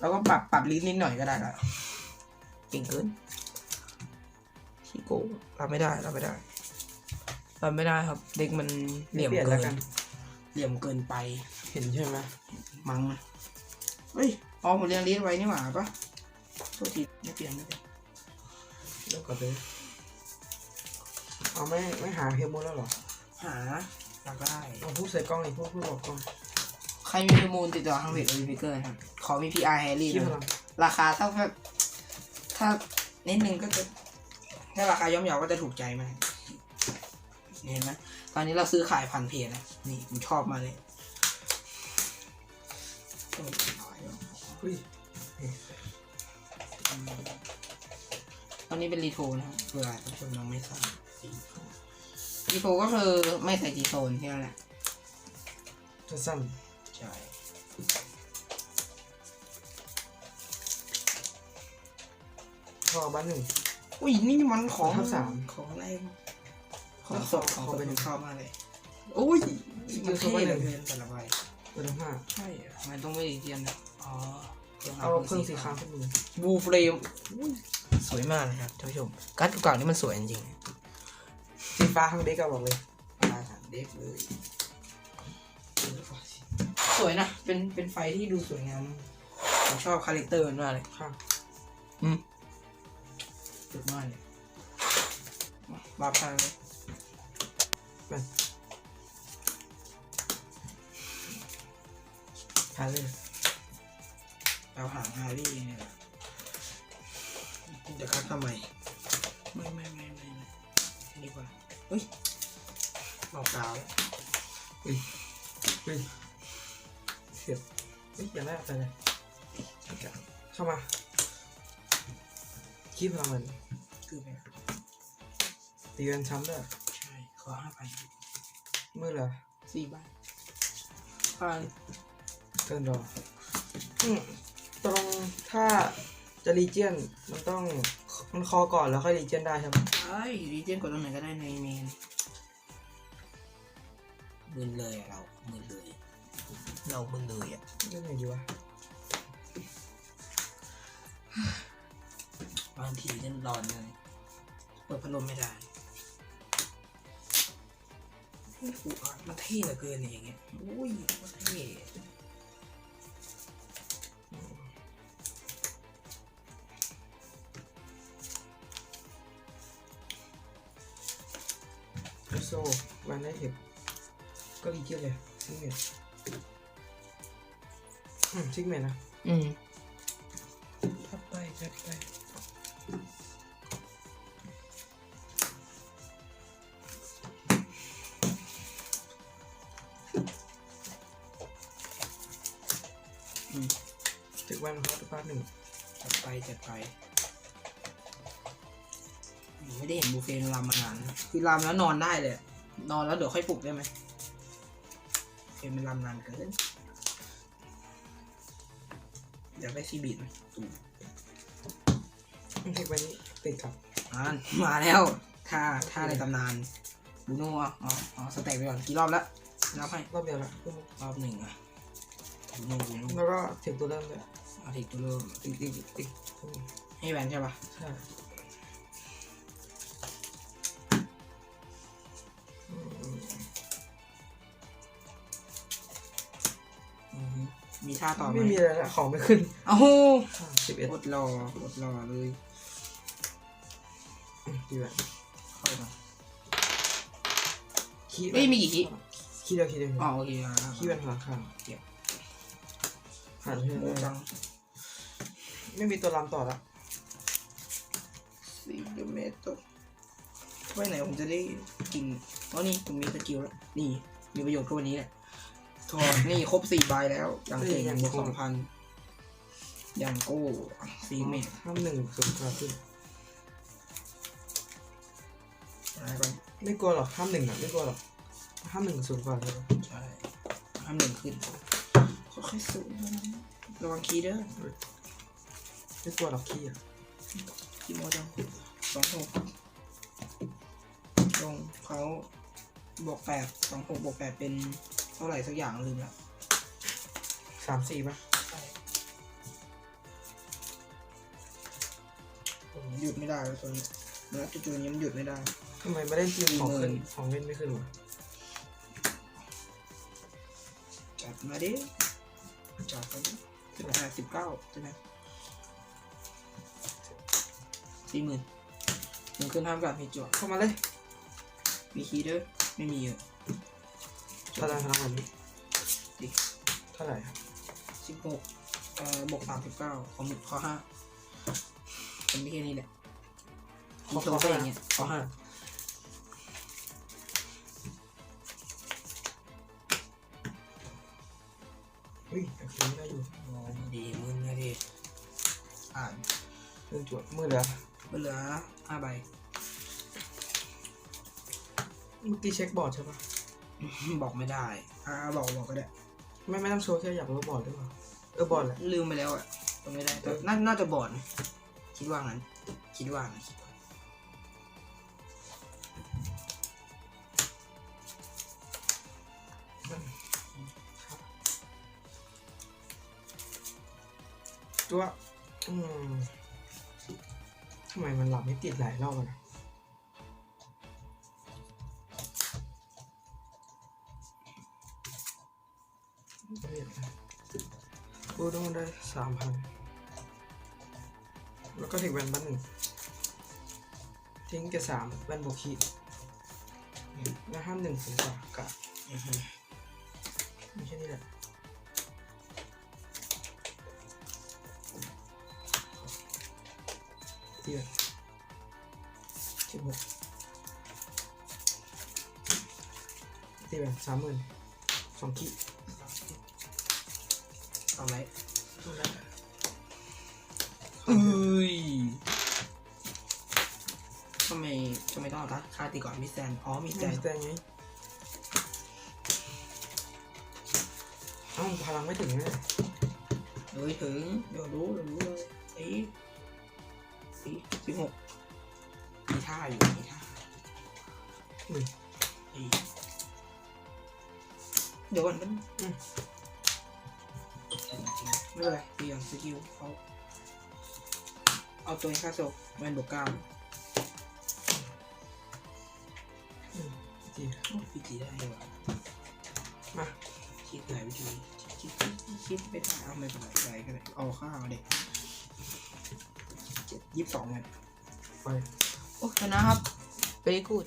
แล้วก็ปรับปรับลิ้นนิดหน่อยก็ได้ละเก่งเกินขี้โกงรับไม่ได้รับไม่ได้รับไม่ได้ครับ เด็กมันเหลี่ยมเปลี่ยนเกิแล้วนกันเหลี่ยมเกินไปเห็นใช่ไหมมั้งนะเฮ้ยอ๋อผมเรียงลิ้นไว้นี่หว่าปะโทษทีไม่เปลี่ยนไม่เปลี่ยนเดี๋ยวก่อนเลยเอาไม่ไม่หาเฮลโมแล้วเหรอ หาเราก็ได้เอาพูดใส่กล้องเลยพูดพูดบอกกล้อง ใครมีมูลติดต่อทางเพจโอลิมปิเกอร์ครับ ขอมีพีอาร์แฮร์รี่ขี้พนะลังราคาถ้าแบบถ้านิดนึงก็จะ ถ้าราคาย่อมเยาก็จะถูกใจมากเห็นไหมตอนนี้เราซื้อขายผ่านเพจนะนี่ผมชอบมากเลยโอ้ยน้อยว่ะเฮ้ยตอนนี้เป็นรีโทรนะครับเผื่อท่านผู้ชมยังไม่ทราบรีโทรก็คือไม่ใส่จีโซนแค่นั้นแหละจะสั้นใช่ พอบ้านหนึ่งอุ้ยนี่มันของทับสามของอะไรของแล้วสขอดของขอสดไปเป็นหนึ่งข้าวมากเลยโอ้ยมันเท่เหลือเกินแต่ละใบเบอร์ห้าใช่อะมันต้องไม่เทียนนะอ๋อเอาเครื่องสีขาวขึ้นมือบูเฟรมอุ้ยสวยมากเลยครับท่านผู้ชมการ์ดเก่าๆนี่มันสวยจริงสีฟ้าทั้งเด็กก็บอกเลยๆมาถังเด็กเลยสวยนะเป็นเป็นไฟที่ดูสวยงามผมชอบคาแรคเตอร์มันมากเลยค่ะอืม สุดมากเลยบาพาเลยไปทานเลยเราหางฮารี่เนี่ยจะคัดทำไมไม่ไม่ไม่ไม่ไม่ดีกว่าเฮ้ยบอกกล่าวแล้วเฮ้ยเฮ้ยเสียบเฮ้ยอย่างแรกไปเลยเข้ามา ขี้พลังมันคือแบบตีกันช้ำด้วยใช่ขอห้าพันมือเหรอสี่บาทผ่านเกินรออืมตรงถ้าจะรีเจียนมันต้องมันคอก่อนแล้วค่อยรีเจียนได้ใช่ไหมไอ้รีเจนกดตรงไหนก็ได้ในเมนมึนเลยอะเรามึนเลยเรามึนเลยอะเรื่องไหนดีวะ บางทีเล่นร้อนเลยเปิดพัดลมไม่ได้โอ้โหมันเท่เหลือเกินเนี่ยอย่างเงี้ยอุ้ยมันเท่โซ่วันได้เห็บก็รีเจียนเลยซิกเมนซิกเมนนะอืมทับไปทับไป อืมถึกวันฮอตพาร์ทหนึ่งจัดไปจัดไปไม่ได้เห็นบูเฟ่ต์รำมานานคือรำแล้วนอนได้เลย นอนแล้วเดี๋ยวค่อยปลุกได้ไหมเฟ่ต์มันรำนานเกินอยาได้ซีบีด ไหมตูมถึกวันนี้ติดกับอ่านมาแล้วท่าท่าในตำนานบูโน่อะอ๋ออ๋อสแต็กไปก่อนกี่รอบแล้วนับให้รอบเดียวละรอบหนึ่งอะบูโน่บูโน่แล้วก็ถึงตัวเริ่มด้วยเอาทีตัวเริ่มติ๊กติ๊กติ๊กให้แวนใช่ปะใช่อืมอือฮึมีท่าต่อไหมไม่มีอะไรละของไม่ขึ้นโอ้โหสิบเอ็ดอดรออดรอเลย ดีแบบเข้ามาขี้เอ้ยมีกี่ขี้ขี้เดียวขี้เดียวอ๋อโอเคอะขี้เป็นพลังข้างเก็บหันให้โอ้เลยจังไม่มีตัวลำต่อละสี่เมตรไว้ไหนผมจะได้กินอ๋อนี่ผมมีสกิลแล้ว นี่ มีประโยชน์ก็วันนี้แหละถอดนี่ครบสี่ใบแล้ว อย่างเก่งอย่างบวกสองพันอย่างโก้สี่เมตรห้ามหนึ่งสูงกว่าขึ้น ไม่กลัวหรอกห้ามหนึ่งอะไม่กลัวหรอกห้ามหนึ่งสูงกว่าเลยใช่ห้ามหนึ่งขึ้นค่อยๆสูงเท่านั้นระวังคีย์เด้อไม่กลัวหรอกขี้อะคีย์โมจังสองหกลงเขาบวกแปดสองหกบวกแปดเป็นเท่าไหร่สักอย่างลืมละสามสี่ป่ะใช่หยุดไม่ได้แล้วตัวนี้เนื้อจุดๆนี้มันหยุดไม่ได้ ทำไมไม่ได้จิ้มของขึ้นหมื่นของเล่นไม่ขึ้นวะจัดมาดิจัดไปดิสิบแปดสิบเก้าใช่ไหมสี่หมื่นหนึ่งขึ้นห้ามกับมีจั่วเข้ามาเลย มีคีย์เด้อไม่มีเยอะตารางพลังแบบนี้ดิเท่าไหร่สิบหกเอ่อบวกสามสิบเก้าขอหมึกข้อห้าเป็นไม่แค่นี้แหละข้อโทรข้อไปห้าอย่างเงี้ยข้อห้า ฮ้ยโอเคไม่ได้อยู่โอ้ดีมึงนะดิอ่านเรื่องจวดมือเหลือเหลือห้าใบเมื่อกี้เช็คบอร์ดใช่ปะบอกไม่ได้ อ่าบอกบอกก็ได้ ไม่ไม่ต้องโชว์แค่อยากรู้ว่าบอร์ดหรือเปล่าเออบอร์ดแหละลืมไปแล้วอะจำไม่ได้แต่น่าน่าจะบอดนะคิดว่างั้น คิดว่านะคิด ว่าตัวอืมทำไมมันหลับไม่ติดหลายรอบอะนะกูต้องได้สามพันแล้วก็ถึงแวนบ้านหนึ่งทิ้งแกสามแวนบวกขีแล้วห้ามหนึ่งสูงกว่ากะไม่ใช่นี่แหละ เดียวสิบหกตีแบบสามหมื่นสองขีดเอาไรต้องได้เอ้ยทำไมทำไมต้องเอาตาค่าตีก่อนมิสแซนอ๋อมิสแซแต่นแต่ไงเอ้าพลังไม่ถึงเลยเอ้ยถึงเดี๋ยวรู้เดี๋ยวรู้เลยไอ้ สีสิบหกมีท่าอยู่มีท่าอืมไอ้เดี๋ยวก่อนมันอืมไม่เป็นไรเปลี่ยนสกิลเขาเอาตัวเองค่าโซแวนบวกเก้าอืมดีโอ้พีจีได้เลยว่ะมาคิดหลายวิธีคิดคิดคิดคิดไม่ได้เอาไม่เป็นไรก็ได้เอาข้าวเด็ก ยี่สิบสองเลยไปโอ้ชนะครับ very good